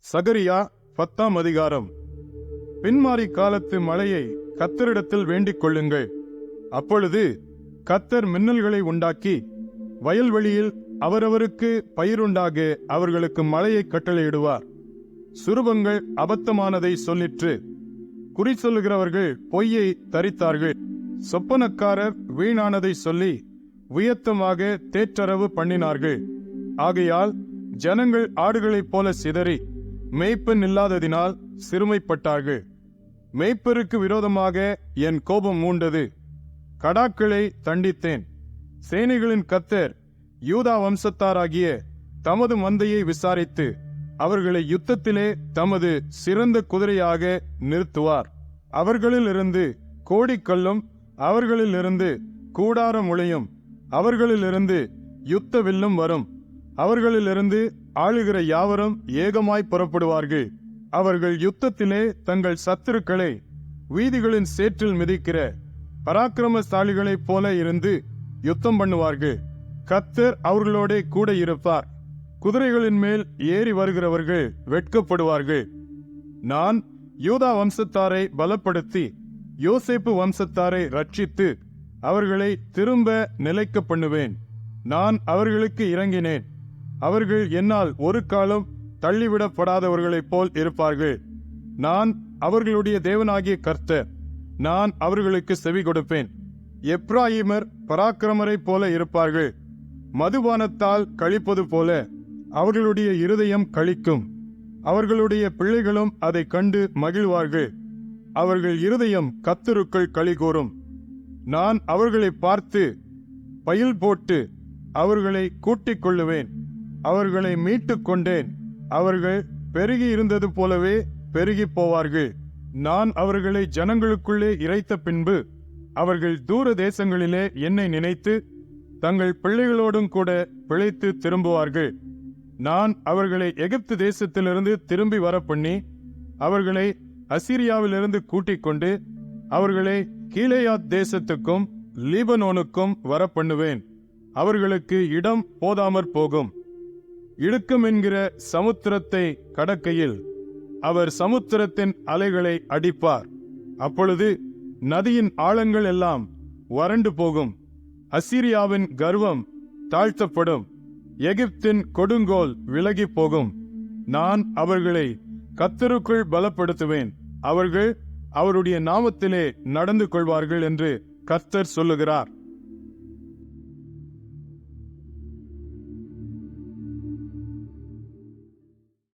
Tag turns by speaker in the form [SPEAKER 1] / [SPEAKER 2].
[SPEAKER 1] சகரியா பத்தாம் அதிகாரம். பின்மாறி காலத்து மழையை கத்தரிடத்தில் வேண்டிக் கொள்ளுங்கள். அப்பொழுது கத்தர் மின்னல்களை உண்டாக்கி வயல்வெளியில் அவரவருக்கு பயிருண்டாக அவர்களுக்கு மழையை கட்டளையிடுவார். சுரூபங்கள் அபத்தமானதை சொல்லிற்று. குறி சொல்லுகிறவர்கள் பொய்யை தரித்தார்கள். சொப்பனக்காரர் வீணானதை சொல்லி உயர்த்தமாக தேற்றரவு பண்ணினார்கள். ஆகையால் ஜனங்கள் ஆடுகளைப் போல சிதறி மேய்ப்பன் இல்லாததினால் சிறுமைப்பட்டார்கள். மேய்ப்பருக்கு விரோதமாக என் கோபம் மூண்டது கடாக்களை தண்டித்தேன். சேனைகளின் கத்தர் யூதா வம்சத்தாராகிய தமது மந்தையை விசாரித்து அவர்களை யுத்தத்திலே தமது சிறந்த குதிரையாக நிறுத்துவார். அவர்களிலிருந்து கோடிக்கல்லும் அவர்களிலிருந்து கூடார முளையும் அவர்களிலிருந்து யுத்த வில்லும் வரும். அவர்களிலிருந்து ஆளுகிற யாவரும் ஏகமாய் புறப்படுவார்கள். அவர்கள் யுத்தத்திலே தங்கள் சத்துருக்களை வீதிகளின் சேற்றில் மிதிக்கிற பராக்கிரமசாலிகளைப் போல இருந்து யுத்தம் பண்ணுவார்கள். கத்தர் அவர்களோட கூட இருப்பார். குதிரைகளின் மேல் ஏறி வருகிறவர்கள் வெட்கப்படுவார்கள். நான் யூதா வம்சத்தாரை பலப்படுத்தி யோசேப்பு வம்சத்தாரை ரட்சித்து அவர்களை திரும்ப நிலைக்க பண்ணுவேன். நான் அவர்களுக்கு இறங்கினேன். அவர்கள் என்னால் ஒரு காலம் தள்ளிவிடப்படாதவர்களைப் போல் இருப்பார்கள். நான் அவர்களுடைய தேவனாகிய கர்த்தர். நான் அவர்களுக்கு செவி கொடுப்பேன். எப்ராஹிமர் பராக்கிரமரைப் போல இருப்பார்கள். மதுபானத்தால் கழிப்பது போல அவர்களுடைய இருதயம் கழிக்கும். அவர்களுடைய பிள்ளைகளும் அதை கண்டு மகிழ்வார்கள். அவர்கள் இருதயம் கத்தருக்குள் களி கூறும் நான் அவர்களை பார்த்து பயில் போட்டு அவர்களை கூட்டிக் கொள்ளுவேன் அவர்களை மீட்டுக் கொண்டேன் அவர்கள் பெருகி இருந்தது போலவே பெருகி போவார்கள் நான் அவர்களை ஜனங்களுக்குள்ளே இறைத்த பின்பு அவர்கள் தூர தேசங்களிலே என்னை நினைத்து தங்கள் பிள்ளைகளோடும் கூட பிழைத்து திரும்புவார்கள். நான் அவர்களை எகிப்து தேசத்திலிருந்து திரும்பி வர பண்ணி அவர்களை அசிரியாவிலிருந்து கூட்டிக் கொண்டு அவர்களை கீழேயாத் தேசத்துக்கும் லீபனோனுக்கும் வர பண்ணுவேன் அவர்களுக்கு இடம் போதாமற் போகும். இழுக்கும் என்கிற சமுத்திரத்தை கடக்கையில் அவர் சமுத்திரத்தின் அலைகளை அடிப்பார். அப்பொழுது நதியின் ஆழங்கள் எல்லாம் வறண்டு போகும். அசீரியாவின் கர்வம் தாழ்த்தப்படும். எகிப்தின் கொடுங்கோல் விலகி போகும். நான் அவர்களை கத்தருக்குள் பலப்படுத்துவேன். அவர்கள் அவருடைய நாமத்திலே நடந்து கொள்வார்கள் என்று கர்த்தர் சொல்லுகிறார்.